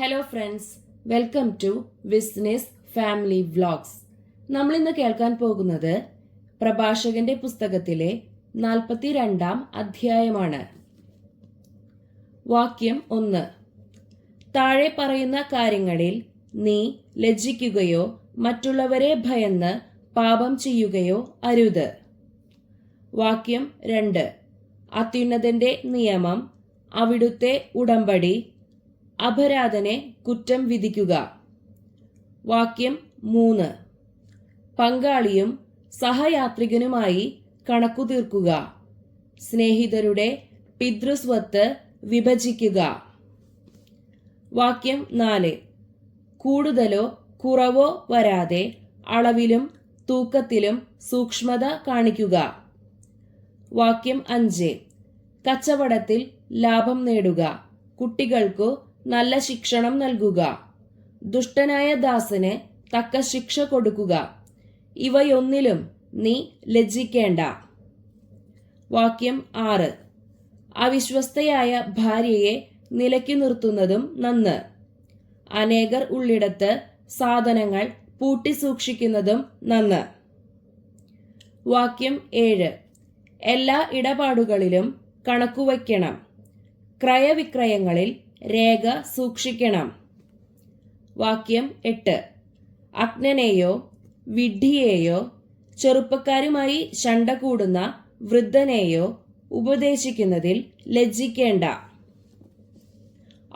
Hello friends welcome to business family vlogs നമ്മൾ ഇന്ന് കേൾക്കാൻ പോകുന്നത് പ്രഭാഷകന്റെ പുസ്തകത്തിലെ നാൽപ്പത്തി രണ്ടാം അധ്യായമാണ്. വാക്യം ഒന്ന്. താഴെ പറയുന്ന കാര്യങ്ങളിൽ നീ ലജ്ജിക്കുകയോ മറ്റുള്ളവരെ ഭയന്ന് പാപം ചെയ്യുകയോ അരുത്. വാക്യം രണ്ട്. അത്യുന്നതന്റെ നിയമം അവിടുത്തെ ഉടമ്പടി അപരാധനെ കുറ്റം വിധിക്കുക. വാക്യം മൂന്ന്. പങ്കാളിയും സഹയാത്രികനുമായി കണക്കു തീർക്കുക സ്നേഹിതരുടെ പിതൃസ്വത്ത് വിഭജിക്കുക. വാക്യം നാല്. കൂടുതലോ കുറവോ വരാതെ അളവിലും തൂക്കത്തിലും സൂക്ഷ്മത കാണിക്കുക. വാക്യം അഞ്ച്. കച്ചവടത്തിൽ ലാഭം നേടുക. കുട്ടികൾക്കു നല്ല ശിക്ഷണം നൽകുക. ദുഷ്ടനായ ദാസന് തക്ക ശിക്ഷ കൊടുക്കുക. ഇവയൊന്നിലും നീ ലജ്ജിക്കേണ്ട. വാക്യം ആറ്. അവിശ്വസ്തയായ ഭാര്യയെ നിലയ്ക്കു നിർത്തുന്നതും നന്ന്. അനേകർ ഉള്ളിടത്ത് സാധനങ്ങൾ പൂട്ടി സൂക്ഷിക്കുന്നതും നന്ന്. വാക്യം ഏഴ്. എല്ലാ ഇടപാടുകളിലും കണക്കുവയ്ക്കണം. ക്രയവിക്രയങ്ങളിൽ രേഖ സൂക്ഷിക്കണം. വാക്യം എട്ട്. അഗ്നനെയോ വിഡ്ഢിയെയോ ചെറുപ്പക്കാരുമായി ശണ്ട കൂടുന്ന വൃദ്ധനെയോ ഉപദേശിക്കുന്നതിൽ ലജ്ജിക്കേണ്ട.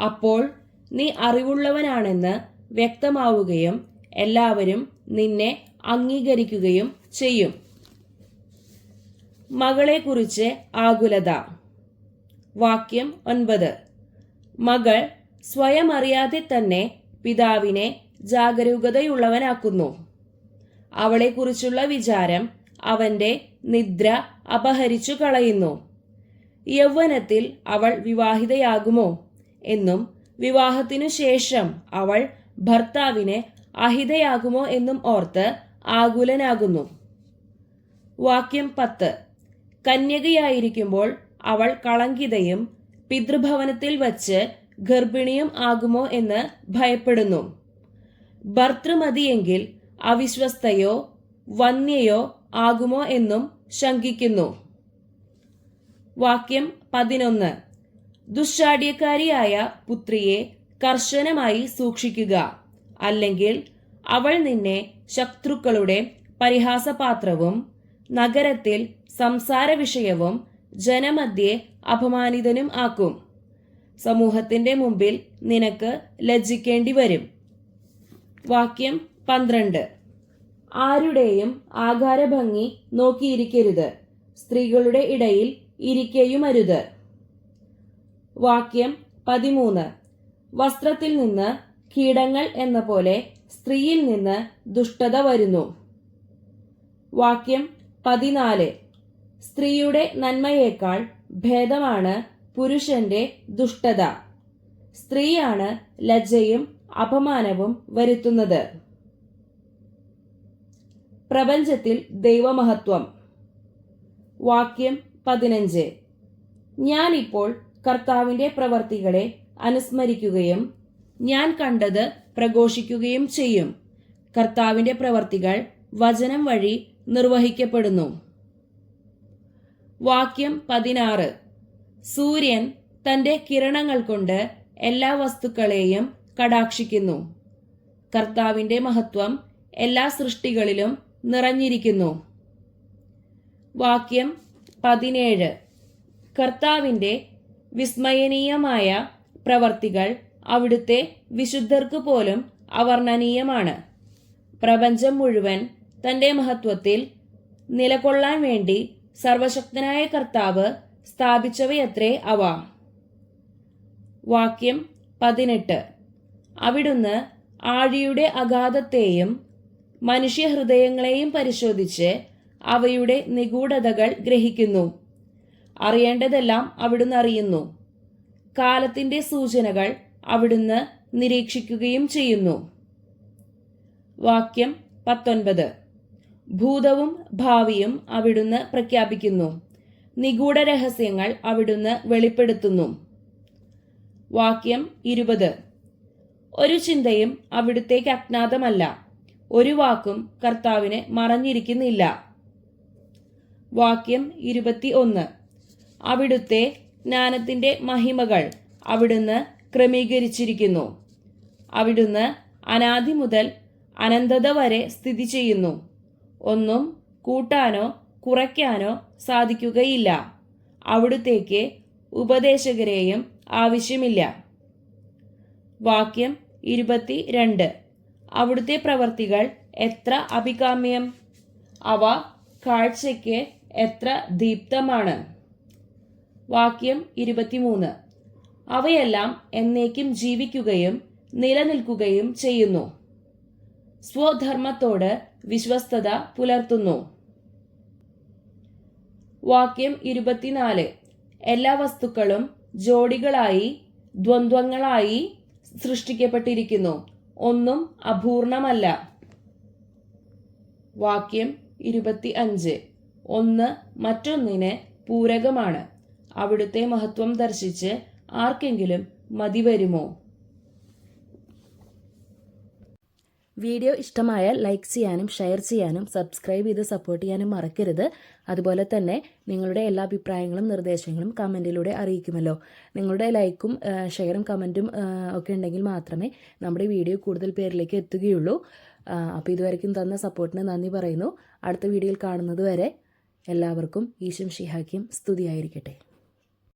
അപ്പോൾ നീ അറിവുള്ളവനാണെന്ന് വ്യക്തമാവുകയും എല്ലാവരും നിന്നെ അംഗീകരിക്കുകയും ചെയ്യും. മകളെക്കുറിച്ച് ആകുലത. വാക്യം ഒൻപത്. മകൾ സ്വയം അറിയാതെ തന്നെ പിതാവിനെ ജാഗരൂകതയുള്ളവനാക്കുന്നു. അവളെക്കുറിച്ചുള്ള വിചാരം അവന്റെ നിദ്ര അപഹരിച്ചു കളയുന്നു. യൗവനത്തിൽ അവൾ വിവാഹിതയാകുമോ എന്നും വിവാഹത്തിനു ശേഷം അവൾ ഭർത്താവിനെ അഹിതയാകുമോ എന്നും ഓർത്ത് ആകുലനാകുന്നു. വാക്യം പത്ത്. കന്യകയായിരിക്കുമ്പോൾ അവൾ കളങ്കിതയും പിതൃഭവനത്തിൽ വച്ച് ഗർഭിണിയും ആകുമോ എന്ന് ഭയപ്പെടുന്നു. ഭർത്തൃമതിയെങ്കിൽ അവിശ്വസ്തയോ വന്യയോ ആകുമോ എന്നും ശങ്കിക്കുന്നു. വാക്യം പതിനൊന്ന്. ദുശ്ശാഠ്യക്കാരിയായ പുത്രിയെ കർശനമായി സൂക്ഷിക്കുക. അല്ലെങ്കിൽ അവൾ നിന്നെ ശത്രുക്കളുടെ പരിഹാസപാത്രവും നഗരത്തിൽ സംസാര വിഷയവും ജനമധ്യേ അപമാനിതനും ആക്കും. സമൂഹത്തിന്റെ മുമ്പിൽ നിനക്ക് ലജ്ജിക്കേണ്ടി വരും. വാക്യം പന്ത്രണ്ട്. ആരുടെയും ആകാരഭംഗി നോക്കിയിരിക്കരുത്. സ്ത്രീകളുടെ ഇടയിൽ ഇരിക്കയുമരുത്. വാക്യം പതിമൂന്ന്. വസ്ത്രത്തിൽ നിന്ന് കീടങ്ങൾ എന്ന പോലെ സ്ത്രീയിൽ നിന്ന് ദുഷ്ടത വരുന്നു. വാക്യം പതിനാല്. സ്ത്രീയുടെ നന്മയേക്കാൾ ഭേദമാണ് പുരുഷന്റെ ദുഷ്ടത. സ്ത്രീയാണ് ലജ്ജയും അപമാനവും വരുത്തുന്നത്. പ്രപഞ്ചത്തിൽ ദൈവമഹത്വം. വാക്യം പതിനഞ്ച്. ഞാനിപ്പോൾ കർത്താവിന്റെ പ്രവർത്തികളെ അനുസ്മരിക്കുകയും ഞാൻ കണ്ടത് പ്രഘോഷിക്കുകയും ചെയ്യും. കർത്താവിന്റെ പ്രവർത്തികൾ വചനം വഴി നിർവഹിക്കപ്പെടുന്നു. വാക്യം പതിനാറ്. സൂര്യൻ തന്റെ കിരണങ്ങൾ കൊണ്ട് എല്ലാ വസ്തുക്കളെയും കടാക്ഷിക്കുന്നു. കർത്താവിന്റെ മഹത്വം എല്ലാ സൃഷ്ടികളിലും നിറഞ്ഞിരിക്കുന്നു. വാക്യം പതിനേഴ്. കർത്താവിന്റെ വിസ്മയനീയമായ പ്രവർത്തികൾ അവിടുത്തെ വിശുദ്ധർക്ക് പോലും അവർണനീയമാണ്. പ്രപഞ്ചം മുഴുവൻ തന്റെ മഹത്വത്തിൽ നിലകൊള്ളാൻ വേണ്ടി സർവശക്തനായ കർത്താവ് സ്ഥാപിച്ചവയത്രേ അവ. വാക്യം പതിനെട്ട്. അവിടുന്ന് ആഴിയുടെ അഗാധത്തെയും മനുഷ്യഹൃദയങ്ങളെയും പരിശോധിച്ച് അവയുടെ നിഗൂഢതകൾ ഗ്രഹിക്കുന്നു. അറിയേണ്ടതെല്ലാം അവിടുന്ന് അറിയുന്നു. കാലത്തിന്റെ സൂചനകൾ അവിടുന്ന് നിരീക്ഷിക്കുകയും ചെയ്യുന്നു. വാക്യം പത്തൊൻപത്. ഭൂതവും ഭാവിയും അവിടുന്ന് പ്രഖ്യാപിക്കുന്നു. നിഗൂഢ രഹസ്യങ്ങൾ അവിടുന്ന് വെളിപ്പെടുത്തുന്നു. വാക്യം ഇരുപത്. ഒരു ചിന്തയും അവിടുത്തേക്ക് അജ്ഞാതമല്ല. ഒരു വാക്കും കർത്താവിനെ മറഞ്ഞിരിക്കുന്നില്ല. വാക്യം ഇരുപത്തി ഒന്ന് അവിടുത്തെ ജ്ഞാനത്തിന്റെ മഹിമകൾ അവിടുന്ന് ക്രമീകരിച്ചിരിക്കുന്നു. അവിടുന്ന് അനാദി മുതൽ അനന്തത വരെ സ്ഥിതി ചെയ്യുന്നു. ഒന്നും കൂട്ടാനോ കുറയ്ക്കാനോ സാധിക്കുകയില്ല. അവിടുത്തേക്ക് ഉപദേശകരെയും ആവശ്യമില്ല. വാക്യം ഇരുപത്തി രണ്ട് അവിടുത്തെ പ്രവർത്തികൾ എത്ര അഭികാമ്യം? അവ കാഴ്ചയ്ക്ക് എത്ര ദീപ്തമാണ്? വാക്യം ഇരുപത്തിമൂന്ന്. അവയെല്ലാം എന്നേക്കും ജീവിക്കുകയും നിലനിൽക്കുകയും ചെയ്യുന്നു. സ്വധർമ്മത്തോട് വിശ്വസ്തത പുലർത്തുന്നു. വാക്യം ഇരുപത്തിനാല്. എല്ലാ വസ്തുക്കളും ജോഡികളായി ദ്വന്ദ്വങ്ങളായി സൃഷ്ടിക്കപ്പെട്ടിരിക്കുന്നു. ഒന്നും അപൂർണമല്ല. വാക്യം ഇരുപത്തി അഞ്ച് ഒന്ന് മറ്റൊന്നിന് പൂരകമാണ്. അവിടുത്തെ മഹത്വം ദർശിച്ച് ആർക്കെങ്കിലും മതി വരുമോ വീഡിയോ ഇഷ്ടമായാൽ ലൈക്ക് ചെയ്യാനും ഷെയർ ചെയ്യാനും സബ്സ്ക്രൈബ് ചെയ്ത് സപ്പോർട്ട് ചെയ്യാനും മറക്കരുത്. അതുപോലെ തന്നെ നിങ്ങളുടെ എല്ലാ അഭിപ്രായങ്ങളും നിർദ്ദേശങ്ങളും കമന്റിലൂടെ അറിയിക്കുമല്ലോ. നിങ്ങളുടെ ലൈക്കും ഷെയറും കമന്റും ഒക്കെ ഉണ്ടെങ്കിൽ മാത്രമേ നമ്മുടെ വീഡിയോ കൂടുതൽ പേരിലേക്ക് എത്തുകയുള്ളൂ. അപ്പോൾ ഇതുവരെയ്ക്കും തന്ന സപ്പോർട്ടിന് നന്ദി പറയുന്നു. അടുത്ത വീഡിയോയിൽ കാണുന്നത് വരെ എല്ലാവർക്കും ഈശം ഷിഹാക്കിയും സ്തുതിയായിരിക്കട്ടെ.